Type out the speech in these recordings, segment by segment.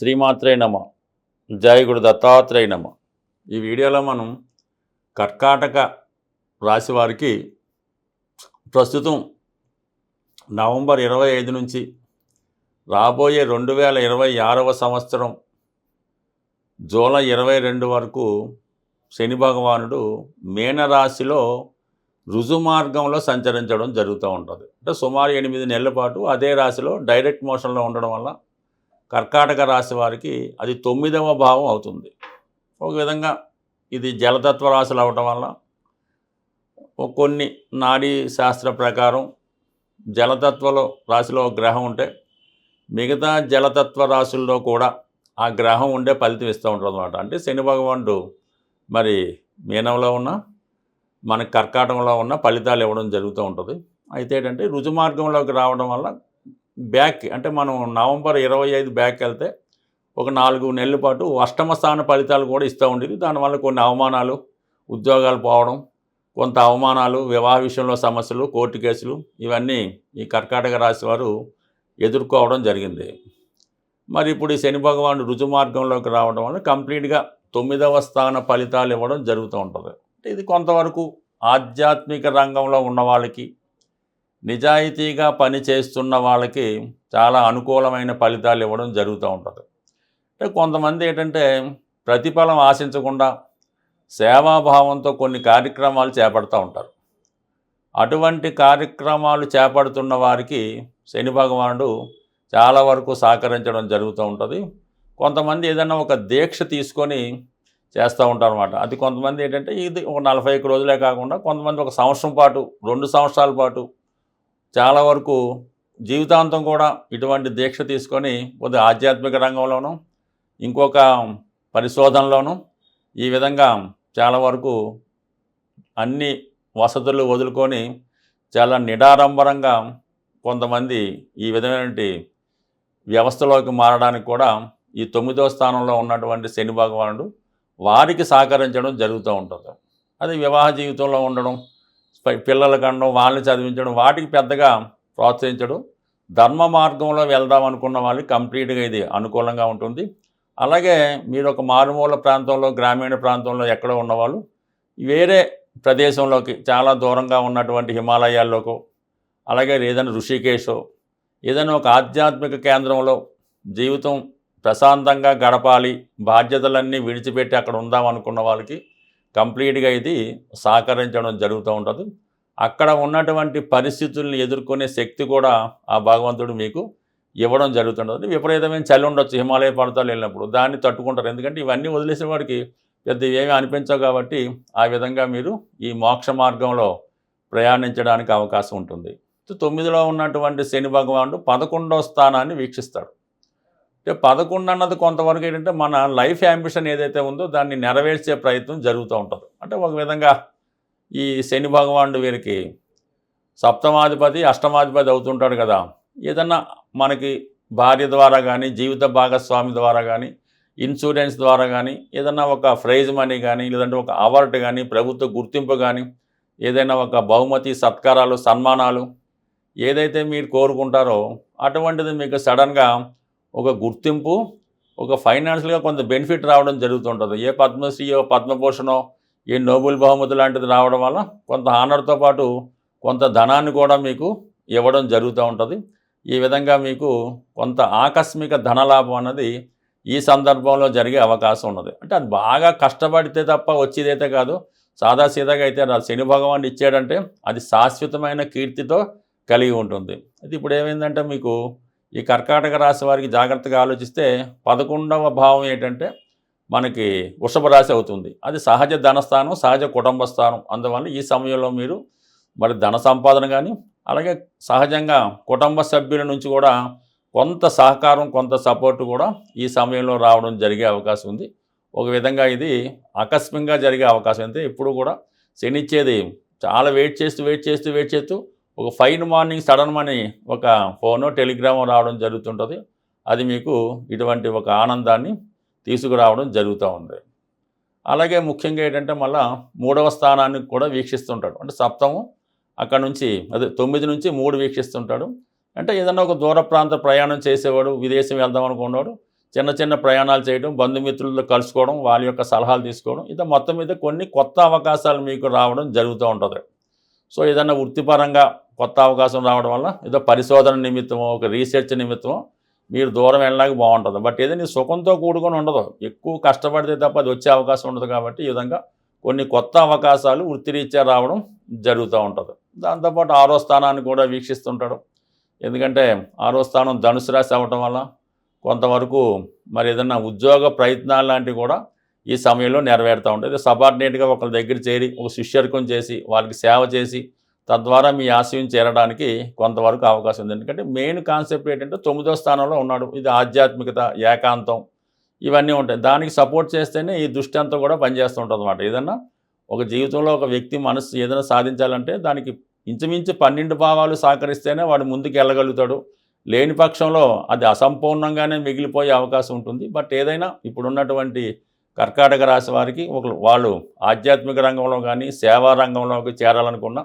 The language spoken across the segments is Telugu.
శ్రీమాత్రే నమ. జయగుడు దత్తాత్రేయ నమ. ఈ వీడియోలో మనం కర్కాటక రాశి వారికి ప్రస్తుతం నవంబర్ ఇరవై ఐదు నుంచి రాబోయే రెండు వేల ఇరవై ఆరవ సంవత్సరం జూలై ఇరవై రెండు వరకు శని భగవానుడు మేనరాశిలో రుజుమార్గంలో సంచరించడం జరుగుతూ ఉంటుంది. అంటే సుమారు ఎనిమిది నెలల పాటు అదే రాశిలో డైరెక్ట్ మోషన్లో ఉండడం వల్ల కర్కాటక రాశి వారికి అది తొమ్మిదవ భావం అవుతుంది. ఒక విధంగా ఇది జలతత్వ రాశులు అవటం వల్ల కొన్ని నాడీ శాస్త్ర ప్రకారం జలతత్వలో రాశిలో ఒక గ్రహం ఉంటే మిగతా జలతత్వ రాశుల్లో కూడా ఆ గ్రహం ఉండే ఫలితం ఇస్తూ ఉంటుంది అనమాట అంటే శని భగవానుడు మరి మీనంలో ఉన్న మన కర్కాటకంలో ఉన్న ఫలితాలు ఇవ్వడం జరుగుతూ ఉంటుంది. అయితే ఏంటంటే రుజుమార్గంలోకి రావడం వల్ల బ్యాక్ అంటే మనం నవంబర్ ఇరవై ఐదు బ్యాక్ వెళ్తే ఒక నాలుగు నెలల పాటు అష్టమ స్థాన ఫలితాలు కూడా ఇస్తూ ఉండేది. దానివల్ల కొన్ని అవమానాలు ఉద్యోగాలు పోవడం కొంత అవమానాలు వివాహ విషయంలో సమస్యలు కోర్టు కేసులు ఇవన్నీ ఈ కర్కాటక రాశి వారు ఎదుర్కోవడం జరిగింది. మరి ఇప్పుడు ఈ శని భగవాన్ రుజుమార్గంలోకి రావడం వల్ల కంప్లీట్గా తొమ్మిదవ స్థాన ఫలితాలు ఇవ్వడం జరుగుతూ ఉంటుంది. అంటే ఇది కొంతవరకు ఆధ్యాత్మిక రంగంలో ఉన్న వాళ్ళకి నిజాయితీగా పని చేస్తున్న వాళ్ళకి చాలా అనుకూలమైన ఫలితాలు ఇవ్వడం జరుగుతూ ఉంటుంది. అంటే కొంతమంది ఏంటంటే ప్రతిఫలం ఆశించకుండా సేవాభావంతో కొన్ని కార్యక్రమాలు చేపడుతూ ఉంటారు. అటువంటి కార్యక్రమాలు చేపడుతున్న వారికి శని భగవానుడు చాలా వరకు సహకరించడం జరుగుతూ ఉంటుంది. కొంతమంది ఏదైనా ఒక దీక్ష తీసుకొని చేస్తూ ఉంటారు అనమాట అది కొంతమంది ఏంటంటే ఇది ఒక నలభై ఒక్క రోజులే కాకుండా కొంతమంది ఒక సంవత్సరం పాటు రెండు సంవత్సరాల పాటు చాలా వరకు జీవితాంతం కూడా ఇటువంటి దీక్ష తీసుకొని కొద్దిగా ఆధ్యాత్మిక రంగంలోనూ ఇంకొక పరిశోధనలోనూ ఈ విధంగా చాలా వరకు అన్ని వసతులు వదులుకొని చాలా నిడారంబరంగా కొంతమంది ఈ విధమైనటువంటి వ్యవస్థలోకి మారడానికి కూడా ఈ తొమ్మిదో స్థానంలో ఉన్నటువంటి శని భగవానుడు వారికి సహకరించడం జరుగుతూ ఉంటుంది. అది వివాహ జీవితంలో ఉండడం పై- పిల్లల కనడం వాళ్ళని చదివించడం వాటికి పెద్దగా ప్రోత్సహించడం ధర్మ మార్గంలో వెళ్దాం అనుకున్న వాళ్ళకి కంప్లీట్గా ఇది అనుకూలంగా ఉంటుంది. అలాగే మీరు ఒక మారుమూల ప్రాంతంలో గ్రామీణ ప్రాంతంలో ఎక్కడో ఉన్నవాళ్ళు వేరే ప్రదేశంలోకి చాలా దూరంగా ఉన్నటువంటి హిమాలయాల్లోకో అలాగే ఏదైనా ఋషికేశో ఏదైనా ఒక ఆధ్యాత్మిక కేంద్రంలో జీవితం ప్రశాంతంగా గడపాలి బాధ్యతలన్నీ విడిచిపెట్టి అక్కడ ఉందాం అనుకున్న వాళ్ళకి కంప్లీట్గా ఇది సహకరించడం జరుగుతూ ఉంటుంది. అక్కడ ఉన్నటువంటి పరిస్థితుల్ని ఎదుర్కొనే శక్తి కూడా ఆ భగవంతుడు మీకు ఇవ్వడం జరుగుతుంటుంది. విపరీతమైన చలి ఉండొచ్చు హిమాలయ పర్వతాలు వెళ్ళినప్పుడు. దాన్ని తట్టుకుంటారు. ఎందుకంటే ఇవన్నీ వదిలేసిన వాడికి పెద్ద ఏమీ అనిపించవు కాబట్టి ఆ విధంగా మీరు ఈ మోక్ష మార్గంలో ప్రయాణించడానికి అవకాశం ఉంటుంది. తొమ్మిదిలో ఉన్నటువంటి శని భగవానుడు పదకొండవ స్థానాన్ని వీక్షిస్తాడు. అంటే పదకొండు అన్నది కొంతవరకు ఏంటంటే మన లైఫ్ యాంబిషన్ ఏదైతే ఉందో దాన్ని నెరవేర్చే ప్రయత్నం జరుగుతూ ఉంటుంది. అంటే ఒక విధంగా ఈ శని భగవానుడు వీరికి సప్తమాధిపతి అష్టమాధిపతి అవుతుంటాడు కదా. ఏదన్నా మనకి భార్య ద్వారా కానీ జీవిత భాగస్వామి ద్వారా కానీ ఇన్సూరెన్స్ ద్వారా కానీ ఏదన్నా ఒక ప్రైజ్ మనీ కానీ లేదంటే ఒక అవార్డు కానీ ప్రభుత్వ గుర్తింపు కానీ ఏదైనా ఒక బహుమతి సత్కారాలు సన్మానాలు ఏదైతే మీరు కోరుకుంటారో అటువంటిది మీకు సడన్గా ఒక గుర్తింపు ఒక ఫైనాన్షియల్గా కొంత బెనిఫిట్ రావడం జరుగుతుంటుంది. ఏ పద్మశ్రీయో పద్మభూషణో ఏ నోబెల్ బహుమతి లాంటిది రావడం వల్ల కొంత ఆనర్తో పాటు కొంత ధనాన్ని కూడా మీకు ఇవ్వడం జరుగుతూ ఉంటుంది. ఈ విధంగా మీకు కొంత ఆకస్మిక ధనలాభం అన్నది ఈ సందర్భంలో జరిగే అవకాశం ఉన్నది. అంటే అది బాగా కష్టపడితే తప్ప వచ్చేదైతే కాదు. సాదాసీదాగా అయితే శని భగవాన్ ఇచ్చాడంటే అది శాశ్వతమైన కీర్తితో కలిగి ఉంటుంది. అయితే ఇప్పుడు ఏమైందంటే మీకు ఈ కర్కాటక రాశి వారికి జాగ్రత్తగా ఆలోచిస్తే పదకొండవ భావం ఏంటంటే మనకి వృషభ రాశి అవుతుంది. అది సహజ ధనస్థానం సహజ కుటుంబ స్థానం. అందువల్ల ఈ సమయంలో మీరు మరి ధన సంపాదన కానీ అలాగే సహజంగా కుటుంబ సభ్యుల నుంచి కూడా కొంత సహకారం కొంత సపోర్ట్ కూడా ఈ సమయంలో రావడం జరిగే అవకాశం ఉంది. ఒక విధంగా ఇది ఆకస్మికంగా జరిగే అవకాశం. అయితే ఇప్పుడు కూడా శనిచ్చేది చాలా వెయిట్ చేస్తూ వెయిట్ చేస్తూ వెయిట్ చేస్తూ ఒక ఫైన్ మార్నింగ్ సడన్ మనీ ఒక ఫోను టెలిగ్రామ్ రావడం జరుగుతుంటుంది. అది మీకు ఇటువంటి ఒక ఆనందాన్ని తీసుకురావడం జరుగుతూ ఉంది. అలాగే ముఖ్యంగా ఏంటంటే మళ్ళా మూడవ స్థానాన్ని కూడా వీక్షిస్తుంటాడు. అంటే సప్తము అక్కడ నుంచి అదే తొమ్మిది నుంచి మూడు వీక్షిస్తుంటాడు. అంటే ఏదైనా ఒక దూర ప్రాంత ప్రయాణం చేసేవాడు విదేశం వెళ్దాం అనుకున్నవాడు చిన్న చిన్న ప్రయాణాలు చేయడం బంధుమిత్రులతో కలుసుకోవడం వాళ్ళ యొక్క సలహాలు తీసుకోవడం ఇది మొత్తం మీద కొన్ని కొత్త అవకాశాలు మీకు రావడం జరుగుతూ ఉంటుంది. సో ఏదన్నా వృత్తిపరంగా కొత్త అవకాశం రావడం వల్ల ఏదో పరిశోధన నిమిత్తమో ఒక రీసెర్చ్ నిమిత్తమో మీరు దూరం వెళ్ళడానికి బాగుంటుంది. బట్ ఏదైనా సుఖంతో కూడుకొని ఉండదు. ఎక్కువ కష్టపడితే తప్ప అది వచ్చే అవకాశం ఉండదు కాబట్టి ఈ విధంగా కొన్ని కొత్త అవకాశాలు వృత్తిరీత్యా రావడం జరుగుతూ ఉంటుంది. దాంతోపాటు ఆరో స్థానాన్ని కూడా వీక్షిస్తుంటాడు. ఎందుకంటే ఆరో స్థానం ధనుసు రాశి అవ్వటం వల్ల కొంతవరకు మరి ఏదైనా ఉద్యోగ ప్రయత్నాలు లాంటివి కూడా ఈ సమయంలో నెరవేరుతూ ఉంటాయి. ఇది సబార్డినేట్గా ఒకరి దగ్గర చేరి ఒక శిష్యర్కం చేసి వాళ్ళకి సేవ చేసి తద్వారా మీ ఆశయం చేరడానికి కొంతవరకు అవకాశం ఉంది. ఎందుకంటే మెయిన్ కాన్సెప్ట్ ఏంటంటే తొమ్మిదో స్థానంలో ఉన్నాడు. ఇది ఆధ్యాత్మికత ఏకాంతం ఇవన్నీ ఉంటాయి. దానికి సపోర్ట్ చేస్తేనే ఈ దృష్టి అంతా కూడా పనిచేస్తూ ఉంటుంది అనమాట ఏదన్నా ఒక జీవితంలో ఒక వ్యక్తి మనసు ఏదైనా సాధించాలంటే దానికి ఇంచుమించు పన్నెండు భావాలు సహకరిస్తేనే వాడు ముందుకు వెళ్ళగలుగుతాడు లేని పక్షంలో అది అసంపూర్ణంగానే మిగిలిపోయే అవకాశం ఉంటుంది. బట్ ఏదైనా ఇప్పుడున్నటువంటి కర్కాటక రాశి వారికి ఒక వాళ్ళు ఆధ్యాత్మిక రంగంలో కానీ సేవా రంగంలోకి చేరాలనుకున్న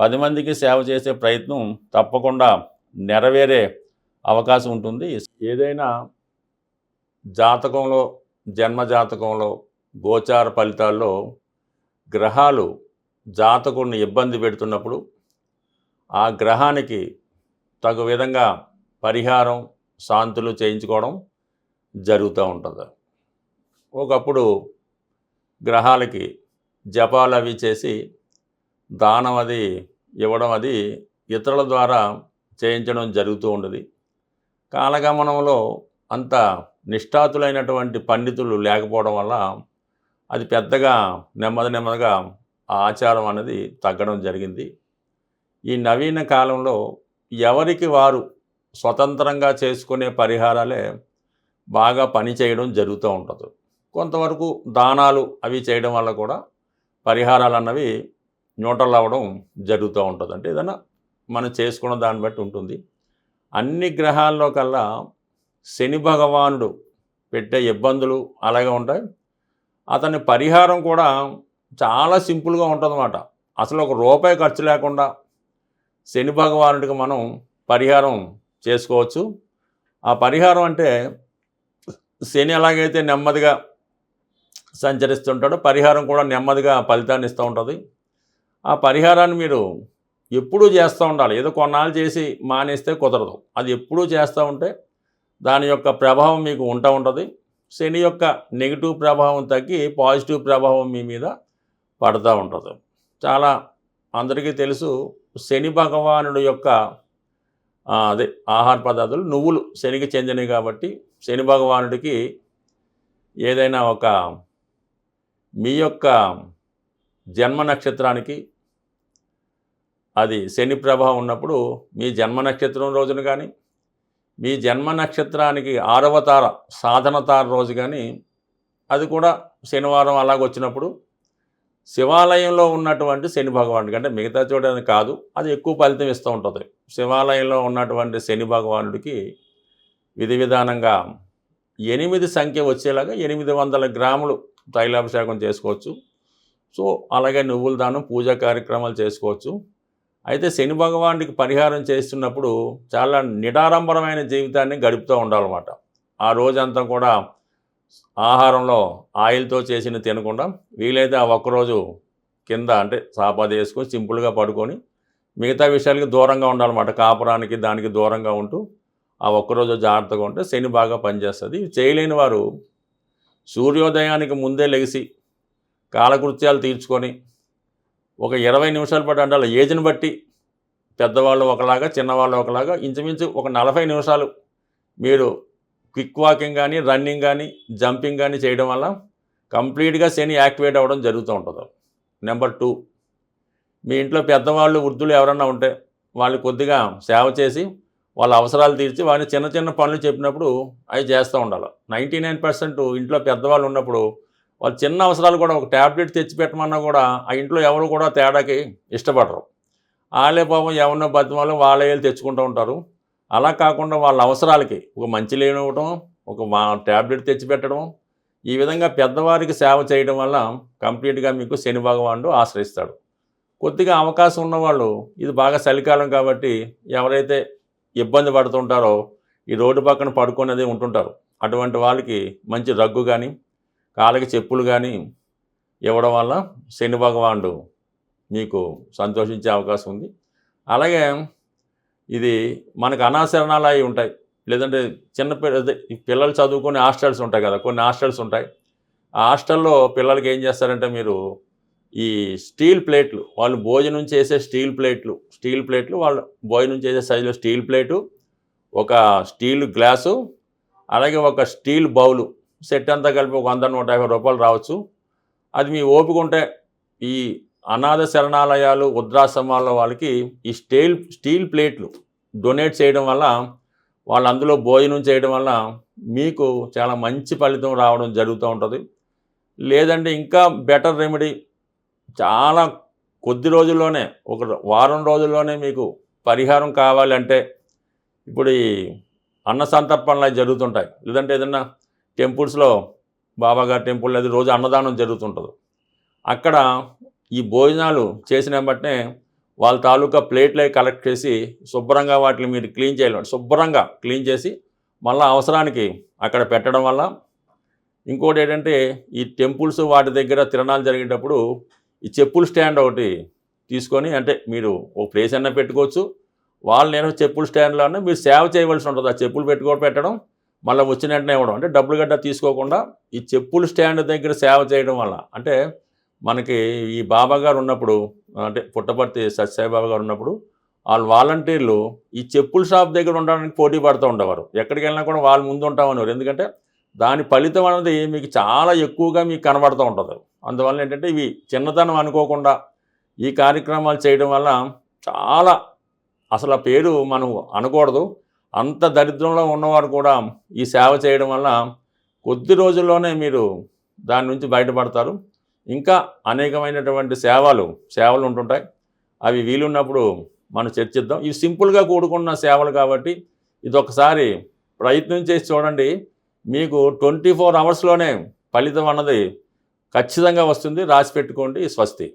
పది మందికి సేవ చేసే ప్రయత్నం తప్పకుండా నెరవేరే అవకాశం ఉంటుంది. ఏదైనా జాతకంలో జన్మ జాతకంలో గోచార ఫలితాల్లో గ్రహాలు జాతకుడిని ఇబ్బంది పెడుతున్నప్పుడు ఆ గ్రహానికి తగు విధంగా పరిహారం శాంతులు చేయించుకోవడం జరుగుతూ ఉంటుంది. ఒకప్పుడు గ్రహాలకి జపాలు అవి చేసి దానం అది ఇవ్వడం అది ఇతరుల ద్వారా చేయించడం జరుగుతూ ఉండదు. కాలగమనంలో అంత నిష్ఠాతులైనటువంటి పండితులు లేకపోవడం వల్ల అది పెద్దగా నెమ్మది నెమ్మదిగా ఆ ఆచారం అనేది తగ్గడం జరిగింది. ఈ నవీన కాలంలో ఎవరికి వారు స్వతంత్రంగా చేసుకునే పరిహారాలే బాగా పని చేయడం జరుగుతూ ఉంటుంది. కొంతవరకు దానాలు అవి చేయడం వల్ల కూడా పరిహారాలు అన్నవి న్యూట్రల్ అవ్వడం జరుగుతూ ఉంటుంది. అంటే ఏదైనా మనం చేసుకున్న దాన్ని బట్టి ఉంటుంది. అన్ని గ్రహాల్లో కల్లా శని భగవానుడు పెట్టే ఇబ్బందులు అలాగే ఉంటాయి. అతని పరిహారం కూడా చాలా సింపుల్గా ఉంటుందన్నమాట. అసలు ఒక రూపాయి ఖర్చు లేకుండా శని భగవానుడికి మనం పరిహారం చేసుకోవచ్చు. ఆ పరిహారం అంటే శని ఎలాగైతే నెమ్మదిగా సంచరిస్తుంటాడో పరిహారం కూడా నెమ్మదిగా ఫలితాన్ని ఇస్తూ ఉంటుంది. ఆ పరిహారాన్ని మీరు ఎప్పుడూ చేస్తూ ఉండాలి. ఏదో కొన్నాళ్ళు చేసి మానేస్తే కుదరదు. అది ఎప్పుడూ చేస్తూ ఉంటే దాని యొక్క ప్రభావం మీకు ఉంటా ఉంటుంది. శని యొక్క నెగిటివ్ ప్రభావం తగ్గి పాజిటివ్ ప్రభావం మీ మీద పడుతూ ఉంటుంది. చాలా అందరికీ తెలుసు శని భగవానుడు యొక్క అదే ఆహార పదార్థాలు నువ్వులు శనికి చెందినవి కాబట్టి శని భగవానుడికి ఏదైనా ఒక మీ యొక్క జన్మ నక్షత్రానికి అది శని ప్రభావం ఉన్నప్పుడు మీ జన్మ నక్షత్రం రోజున కానీ మీ జన్మ నక్షత్రానికి ఆరవ తార సాధన తార రోజు కానీ అది కూడా శనివారం అలాగ వచ్చినప్పుడు శివాలయంలో ఉన్నటువంటి శని భగవానుడికి అంటే మిగతా చూడడానికి కాదు అది ఎక్కువ ఫలితం ఇస్తూ ఉంటుంది. శివాలయంలో ఉన్నటువంటి శని భగవానుడికి విధి విధానంగా ఎనిమిది సంఖ్య వచ్చేలాగా ఎనిమిది వందల గ్రాములు తైలాభిషేకం చేసుకోవచ్చు. సో అలాగే నువ్వుల దానం పూజా కార్యక్రమాలు చేసుకోవచ్చు. అయితే శని భగవానుడికి పరిహారం చేస్తున్నప్పుడు చాలా నిడారంభరమైన జీవితాన్ని గడుపుతూ ఉండాలన్నమాట. ఆ రోజంతా కూడా ఆహారంలో ఆయిల్తో చేసిన తినకుండా వీలైతే ఆ ఒక్కరోజు కింద అంటే సాపాది వేసుకొని సింపుల్గా పడుకొని మిగతా విషయాలకి దూరంగా ఉండాలన్నమాట. కాపురానికి దానికి దూరంగా ఉంటూ ఆ ఒక్కరోజు జాగ్రత్తగా ఉంటే శని బాగా పనిచేస్తుంది. చేయలేని వారు సూర్యోదయానికి ముందే లెగిసి కాలకృత్యాలు తీర్చుకొని ఒక ఇరవై నిమిషాల పాటు అండాలి ఏజ్ని బట్టి పెద్దవాళ్ళు ఒకలాగా చిన్నవాళ్ళు ఒకలాగా ఇంచుమించు ఒక నలభై నిమిషాలు మీరు క్విక్ వాకింగ్ కానీ రన్నింగ్ కానీ జంపింగ్ కానీ చేయడం వల్ల కంప్లీట్గా శని యాక్టివేట్ అవ్వడం జరుగుతూ ఉంటుంది. నెంబర్ టూ మీ ఇంట్లో పెద్దవాళ్ళు వృద్ధులు ఎవరన్నా ఉంటే వాళ్ళు కొద్దిగా సేవ చేసి వాళ్ళ అవసరాలు తీర్చి వాళ్ళని చిన్న చిన్న పనులు చెప్పినప్పుడు అవి చేస్తూ ఉండాలి. నైంటీ నైన్ పర్సెంట్ ఇంట్లో పెద్దవాళ్ళు ఉన్నప్పుడు వాళ్ళు చిన్న అవసరాలు కూడా ఒక ట్యాబ్లెట్ తెచ్చి పెట్టమన్నా కూడా ఆ ఇంట్లో ఎవరు కూడా తేడాకి ఇష్టపడరు. వాళ్ళే పాపం ఎవరినో బతిమాలు వాళ్ళే వెళ్ళి తెచ్చుకుంటూ ఉంటారు. అలా కాకుండా వాళ్ళ అవసరాలకి ఒక మంచి లేనివ్వటం ఒక మా ట్యాబ్లెట్ తెచ్చిపెట్టడం ఈ విధంగా పెద్దవారికి సేవ చేయడం వల్ల కంప్లీట్గా మీకు శని భగవానుడు ఆశ్రయిస్తాడు. కొద్దిగా అవకాశం ఉన్నవాళ్ళు ఇది బాగా చలికాలం కాబట్టి ఎవరైతే ఇబ్బంది పడుతుంటారో ఈ రోడ్డు పక్కన పడుకునేది ఉంటుంటారు. అటువంటి వాళ్ళకి మంచి రగ్గు కానీ కాళ్ళకి చెప్పులు కానీ ఇవ్వడం వల్ల శని భగవానుడు మీకు సంతోషించే అవకాశం ఉంది. అలాగే ఇది మనకు అనాశరణాలు అవి ఉంటాయి. లేదంటే చిన్న పిల్ల పిల్లలు చదువుకునే హాస్టల్స్ ఉంటాయి కదా కొన్ని హాస్టల్స్ ఉంటాయి. ఆ హాస్టల్లో పిల్లలకి ఏం చేస్తారంటే మీరు ఈ స్టీల్ ప్లేట్లు వాళ్ళు భోజనం చేసే స్టీల్ ప్లేట్లు స్టీల్ ప్లేట్లు వాళ్ళు భోజనం చేసే సైజులో స్టీల్ ప్లేటు ఒక స్టీల్ గ్లాసు అలాగే ఒక స్టీల్ బౌలు సెట్ అంతా కలిపి ఒక వంద నూట యాభై రూపాయలు రావచ్చు. అది మీ ఓపిక ఉంటే ఈ అనాథ శరణాలయాలు వృద్ధాశ్రమాల వాళ్ళకి ఈ స్టీల్ స్టీల్ ప్లేట్లు డొనేట్ చేయడం వల్ల వాళ్ళు అందులో భోజనం చేయడం వల్ల మీకు చాలా మంచి ఫలితం రావడం జరుగుతూ ఉంటుంది. లేదంటే ఇంకా బెటర్ రెమెడీ చాలా కొద్ది రోజుల్లోనే ఒక వారం రోజుల్లోనే మీకు పరిహారం కావాలంటే ఇప్పుడు ఈ అన్న సంతర్పణలు జరుగుతుంటాయి. లేదంటే ఏదన్నా టెంపుల్స్లో బాబాగారి టెంపుల్ అది రోజు అన్నదానం జరుగుతుంటుంది. అక్కడ ఈ భోజనాలు చేసిన బట్టే వాళ్ళ తాలూకా ప్లేట్లే కలెక్ట్ చేసి శుభ్రంగా వాటిని మీరు క్లీన్ చేయాలి. శుభ్రంగా క్లీన్ చేసి మళ్ళీ అవసరానికి అక్కడ పెట్టడం వల్ల ఇంకోటి ఏంటంటే ఈ టెంపుల్స్ వాటి దగ్గర తిరణాలు జరిగేటప్పుడు ఈ చెప్పుల స్టాండ్ ఒకటి తీసుకొని అంటే మీరు ఓ ప్లేస్ అయినా పెట్టుకోవచ్చు. వాళ్ళు నేను చెప్పుల స్టాండ్లో మీరు సేవ చేయవలసి ఉంటుంది. ఆ చెప్పులు పెట్టుకో పెట్టడం మళ్ళీ వచ్చిన వెంటనే ఇవ్వడం. అంటే డబ్బులు గట్రా తీసుకోకుండా ఈ చెప్పులు స్టాండ్ దగ్గర సేవ చేయడం వల్ల. అంటే మనకి ఈ బాబా గారు ఉన్నప్పుడు అంటే పుట్టపర్తి సత్యసాయి బాబా గారు ఉన్నప్పుడు వాళ్ళు వాలంటీర్లు ఈ చెప్పుల షాప్ దగ్గర ఉండడానికి పోటీ పడుతూ ఉండేవారు. ఎక్కడికి వెళ్ళినా కూడా వాళ్ళు ముందు ఉంటామనేవారు. ఎందుకంటే దాని ఫలితం అనేది మీకు చాలా ఎక్కువగా మీకు కనబడుతూ ఉంటుంది. అందువల్ల ఏంటంటే ఇవి చిన్నతనం అనుకోకుండా ఈ కార్యక్రమాలు చేయడం వల్ల చాలా అసలు ఆ పేరు మనం అనకూడదు. అంత దరిద్రంలో ఉన్నవారు కూడా ఈ సేవ చేయడం వల్ల కొద్ది రోజుల్లోనే మీరు దాని నుంచి బయటపడతారు. ఇంకా అనేకమైనటువంటి సేవలు సేవలు ఉంటుంటాయి. అవి వీలున్నప్పుడు మనం చర్చిద్దాం. ఇవి సింపుల్గా కూడుకున్న సేవలు కాబట్టి ఇది ఒకసారి ప్రయత్నం చేసి చూడండి. మీకు ట్వంటీ ఫోర్ అవర్స్లోనే ఫలితం అన్నది ఖచ్చితంగా వస్తుంది. రాసి పెట్టుకోండి. స్వస్తి.